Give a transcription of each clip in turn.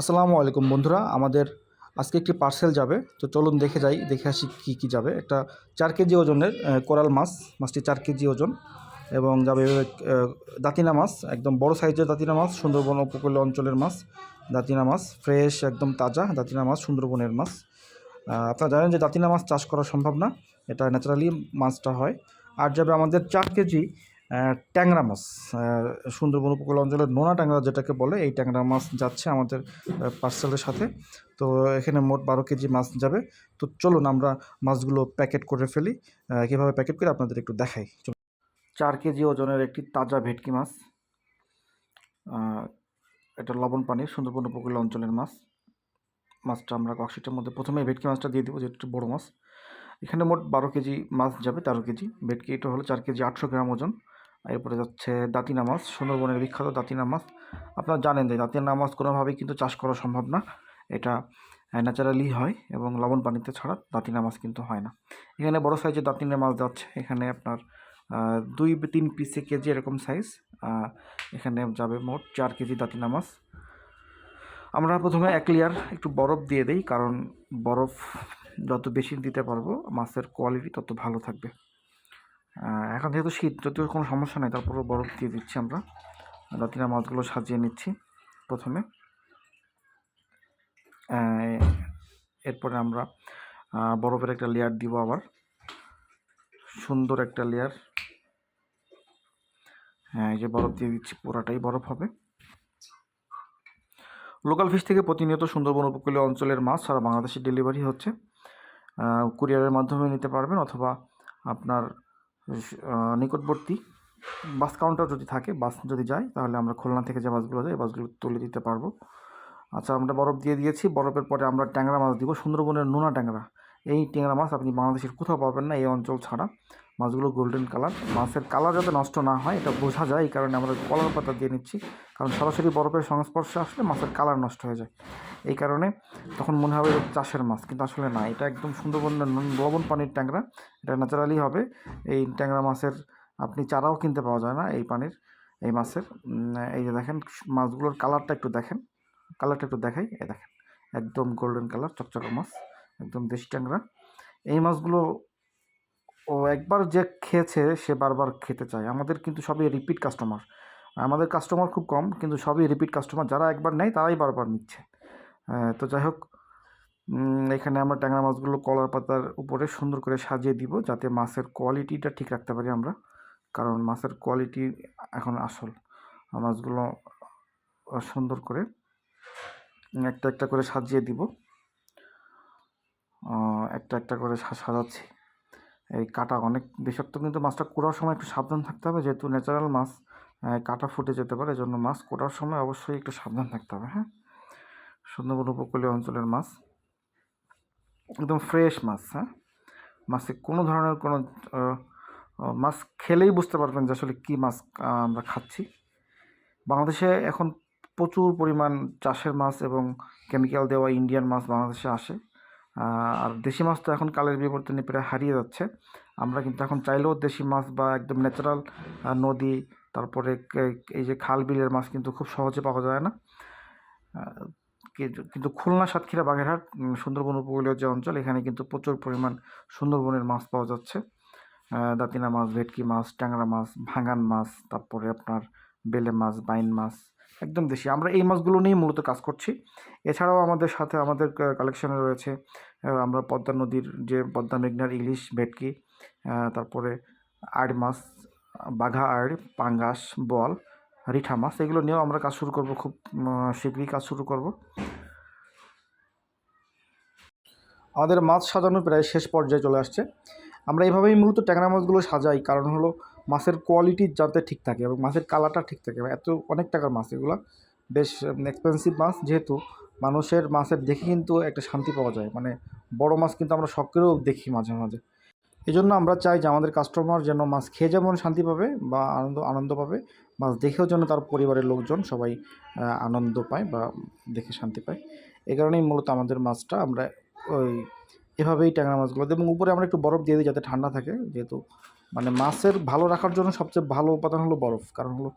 আসসালামু আলাইকুম বন্ধুরা, আমাদের আজকে একটি পার্সেল যাবে। তো চলুন দেখে যাই, দেখে আসি কী কী যাবে। একটা চার কেজি ওজনের কোরাল মাছ, মাছটি চার কেজি ওজন এবং যাবে দাতিনা মাছ, একদম বড় সাইজের দাতিনা মাছ, সুন্দরবন উপকূলীয় অঞ্চলের মাছ, দাতিনা মাছ ফ্রেশ একদম তাজা দাতিনা মাছ, সুন্দরবনের মাছ। আপনারা জানেন যে দাতিনা মাছ চাষ করা সম্ভব না, এটা ন্যাচারালি মাছটা হয়। আর যাবে আমাদের চার কেজি ট্যাংরা মাছ সুন্দরবন উপকূল অঞ্চলের নোনা ট্যাংরা যেটাকে বলে, এই ট্যাংরা মাছ যাচ্ছে আমাদের পার্সেলের সাথে। তো এখানে মোট বারো কেজি মাছ যাবে। তো চলুন আমরা মাছগুলো প্যাকেট করে ফেলি। কীভাবে প্যাকেট করে আপনাদের একটু দেখাই। চার কেজি ওজনের একটি তাজা ভেটকি মাছ। এটা লবণ পানির সুন্দরবন উপকূল অঞ্চলের মাছ। মাছটা আমরা কক্সিটের মধ্যে প্রথমে ভেটকি মাছটা দিয়ে দেবো যেটা বড়ো মাছ। এখানে মোট বারো কেজি মাছ যাবে, তেরো কেজি। ভেটকি এটা হলো চার কেজি আটশো গ্রাম ওজন। এরপরে যাচ্ছে দাতিনা মাছ সুন্দরবনের বিখ্যাত দাতিনা মাছ আপনারা জানেন যে দাতিনা মাছ কোনোভাবেই কিন্তু চাষ করা সম্ভব না। এটা ন্যাচারালি হয় এবং লবণ পানিতে ছাড়া দাতিনা মাছ কিন্তু হয় না। এখানে বড় সাইজের দাতিনা মাছ যাচ্ছে। এখানে আপনার দুই তিন পিসে কেজি এরকম সাইজ এখানে যাবে মোট চার কেজি দাতিনা মাছ আমরা প্রথমে এক লেয়ার একটু বরফ দিয়ে দিই, কারণ বরফ যত বেশি দিতে পারব, মাছের কোয়ালিটি তত ভালো থাকবে। এখন যেহেতু শীত, যদিও কোনো সমস্যা নেই, তারপরেও বরফ দিয়ে দিচ্ছি আমরা। দাতিনা মাছগুলো সাজিয়ে নিচ্ছি প্রথমে। এরপরে আমরা বরফের একটা লেয়ার দিব আবার। সুন্দর একটা লেয়ার হ্যাঁ এই যে বরফ দিয়ে দিচ্ছি, পুরাটাই বরফ হবে। লোকাল ফিশ থেকে প্রতিনিয়ত সুন্দরবন উপকূলীয় অঞ্চলের মাছ সারা বাংলাদেশে ডেলিভারি হচ্ছে। কুরিয়ারের মাধ্যমে নিতে পারবেন অথবা আপনার নিকটবর্তী বাস কাউন্টার যদি থাকে, বাস যদি যায়, তাহলে আমরা খুলনা থেকে যে বাসগুলো যায় বাসগুলো তুলে দিতে পারব। আচ্ছা আমরা বরফ দিয়ে দিয়েছি। বরফের পরে আমরা ট্যাংরা মাছ দিব। সুন্দরবনের নোনা ট্যাংরা। এই ট্যাংরা মাছ আপনি বাংলাদেশের কোথাও পাবেন না, এই অঞ্চল ছাড়া। মাছগুলো গোল্ডেন কালার মাছের কালার যাতে নষ্ট না হয়, এটা বোঝা যায়। এই কারণে আমরা কলার পাতা দিয়ে নিচ্ছি। কারণ সরাসরি বরফের সংস্পর্শে আসলে মাছের কালার নষ্ট হয়ে যায়। এই কারণে তখন মনে হবে চাষের মাছ, কিন্তু আসলে না। এটা একদম সুন্দরবনের লবণ পানির ট্যাংরা। এটা ন্যাচারালি হবে। এই ট্যাংরা মাছের আপনি চারাও কিনতে পাওয়া যায় না এই পানির, এই মাছের। এই যে দেখেন, মাছগুলোর কালারটা একটু দেখেন। কালারটা একটু দেখাই। এই দেখেন, একদম গোল্ডেন কালার চকচকা মাছ, একদম দেশি ট্যাংরা। এই মাছগুলো ও একবার যে খেয়েছে, সে বারবার খেতে চায়। আমাদের কিন্তু সবই রিপিট কাস্টমার আমাদের কাস্টমার খুব কম, কিন্তু সবই রিপিট কাস্টমার যারা একবার নেয়, তারাই বারবার নিচ্ছে। তো যাই হোক এখানে আমরা ট্যাংরা মাছগুলো কলার পাতার উপরে সুন্দর করে সাজিয়ে দিব যাতে মাছের কোয়ালিটিটা ঠিক রাখতে পারি আমরা। কারণ মাছের কোয়ালিটি এখন আসল। মাছগুলো সুন্দর করে একটা একটা করে সাজিয়ে দিব। একটা একটা করে সাজাচ্ছি। এই কাটা অনেক বিষাক্ত, কিন্তু মাছটা কোড়ার সময় একটু সাবধান থাকতে হবে, যেহেতু ন্যাচারাল মাছ কাটা ফুটে যেতে পারে, এজন্য মাছ কোড়ার সময় অবশ্যই একটু সাবধান থাকতে হবে হ্যাঁ? সুন্দরবন উপকূলীয় অঞ্চলের মাছ। একদম ফ্রেশ মাছ হ্যাঁ? মাছে কোনো ধরনের কোনো মাছ খেলেই বুঝতে পারবেন যে আসলে কী মাছ আমরা খাচ্ছি। বাংলাদেশে এখন প্রচুর পরিমাণ চাষের মাছ এবং কেমিক্যাল দেওয়া ইন্ডিয়ান মাছ বাংলাদেশে আসে। আর দেশি মাছ তো এখন কালের বিবর্তনে প্রায় হারিয়ে যাচ্ছে। আমরা কিন্তু এখন চাইলেও দেশি মাছ বা একদম ন্যাচারাল নদী, তারপরে এই যে খাল বিলের মাছ কিন্তু খুব সহজে পাওয়া যায় না। কিন্তু- খুলনা, সাতক্ষীরা, বাগেরহাট সুন্দরবন উপকূলীয় যে অঞ্চল, এখানে কিন্তু প্রচুর পরিমাণ সুন্দরবনের মাছ পাওয়া যাচ্ছে। দাতিনা মাছ, ভেটকি মাছ, ট্যাংরা মাছ ভাঙান মাছ, তারপরে আপনার বেলে মাছ, বাইন মাছ, একদম দেশি। আমরা এই মাছগুলো নিয়েই মূলত কাজ করছি। এছাড়াও আমাদের সাথে আমাদের কালেকশনে রয়েছে আমরা পদ্মা নদীর যে পদ্মা মেঘনার ইলিশ, ভেটকি তারপরে আড় মাছ, বাঘা আড়, পাঙ্গাস, বল রিঠা, মাছ এগুলো নিয়েও আমরা কাজ শুরু করব, খুব শীঘ্রই কাজ শুরু করব। আমাদের মাছ সাজানো প্রায় শেষ পর্যায়ে চলে আসছে। আমরা এইভাবেই মূলত ট্যাংরা মাছগুলো সাজাই, কারণ হলো মাছের কোয়ালিটি যাতে ঠিক থাকে এবং মাছের কালারটা ঠিক থাকে। এত, অনেক টাকার মাছ এগুলো। বেশ এক্সপেন্সিভ মাছ যেহেতু, মানুষের মাছের দেখে কিন্তু একটা শান্তি পাওয়া যায়। মানে বড় মাছ কিন্তু আমরা শখ করেও দেখি মাঝে মাঝে। এই জন্য আমরা চাই যে আমাদের কাস্টমার যেন মাছ খেয়ে যেমন শান্তি পাবে বা আনন্দ আনন্দ পাবে, মাছ দেখেও যেন তার পরিবারের লোকজন সবাই আনন্দ পায় বা দেখে শান্তি পায়। এই কারণেই মূলত আমাদের মাছটা আমরা ওই এভাবেই ট্যাংরা মাছগুলো এবং উপরে আমরা একটু বরফ দিয়ে দিই যাতে ঠান্ডা থাকে, যেহেতু মানে মাছের ভালো রাখার জন্য সবচেয়ে ভালো উপাদান হলো বরফ। কারণ হলো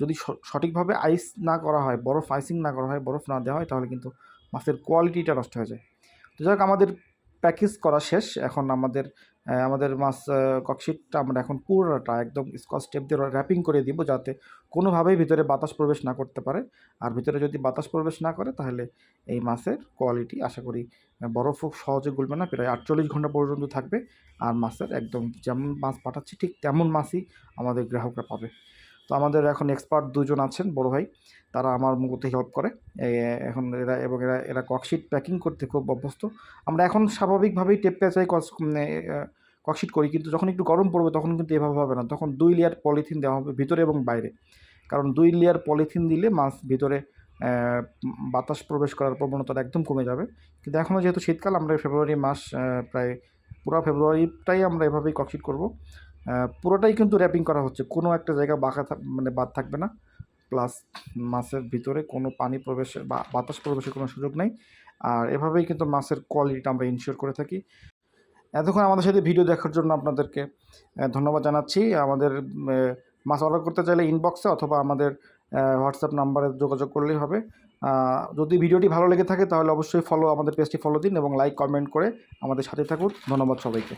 যদি সঠিকভাবে আইস না করা হয়, বরফ আইসিং না করা হয়, বরফ না দেওয়া হয়, তাহলে কিন্তু মাছের কোয়ালিটিটা নষ্ট হয়ে যায়। তো যাই হোক, আমাদের প্যাকেজ করা শেষ। এখন আমাদের আমাদের মাছ ককশিটটা আমরা এখন পুরোটা একদম স্কচ টেপ দিয়ে র্যাপিং করে দিব যাতে কোনোভাবেই ভিতরে বাতাস প্রবেশ না করতে পারে। আর ভিতরে যদি বাতাস প্রবেশ না করে, তাহলে এই মাছের কোয়ালিটি আশা করি বরফ খুব সহজে গলবে না। প্রায় আটচল্লিশ ঘণ্টা পর্যন্ত থাকবে। আর মাছের একদম যেমন মাছ পাঠাচ্ছি, ঠিক তেমন মাছই আমাদের গ্রাহকরা পাবে। তো আমাদের এখন এক্সপার্ট দুজন আছেন, বড় ভাই। তারা আমার মূলত হেল্প করে। এখন এরা, এবং এরা এরা ককশিট প্যাকিং করতে খুব অভ্যস্ত। আমরা এখন স্বাভাবিকভাবেই টেপ পেঁচাই ককশিট করি, কিন্তু যখন একটু গরম পড়বে তখন কিন্তু এভাবে হবে না। তখন দুই লেয়ার পলিথিন দেওয়া হবে ভিতরে এবং বাইরে। কারণ দুই লেয়ার পলিথিন দিলে মাছ ভিতরে বাতাস প্রবেশ করার প্রবণতাটা একদম কমে যাবে। কিন্তু এখনও যেহেতু শীতকাল, আমরা ফেব্রুয়ারি মাস প্রায় পুরো ফেব্রুয়ারিটাই আমরা এভাবেই ককশিট করব। পুরোটাই কিন্তু র্যাপিং করা হচ্ছে। কোনো একটা জায়গা বাঁকা মানে বাদ থাকবে না। প্লাস মাছের ভিতরে কোনো পানি প্রবেশের বা বাতাস প্রবেশের কোনো সুযোগ নেই। আর এভাবেই কিন্তু মাছের কোয়ালিটিটা আমরা ইনশিওর করে থাকি। এতক্ষণ আমাদের সাথে ভিডিও দেখার জন্য আপনাদেরকে ধন্যবাদ জানাচ্ছি। আমাদের মাছ অর্ডার করতে চাইলে ইনবক্সে অথবা আমাদের হোয়াটসঅ্যাপ নাম্বারে যোগাযোগ করলেই হবে। যদি ভিডিওটি ভালো লেগে থাকে তাহলে অবশ্যই ফলো আমাদের পেজটি ফলো দিন এবং লাইক কমেন্ট করে আমাদের সাথে থাকুন। ধন্যবাদ সবাইকে।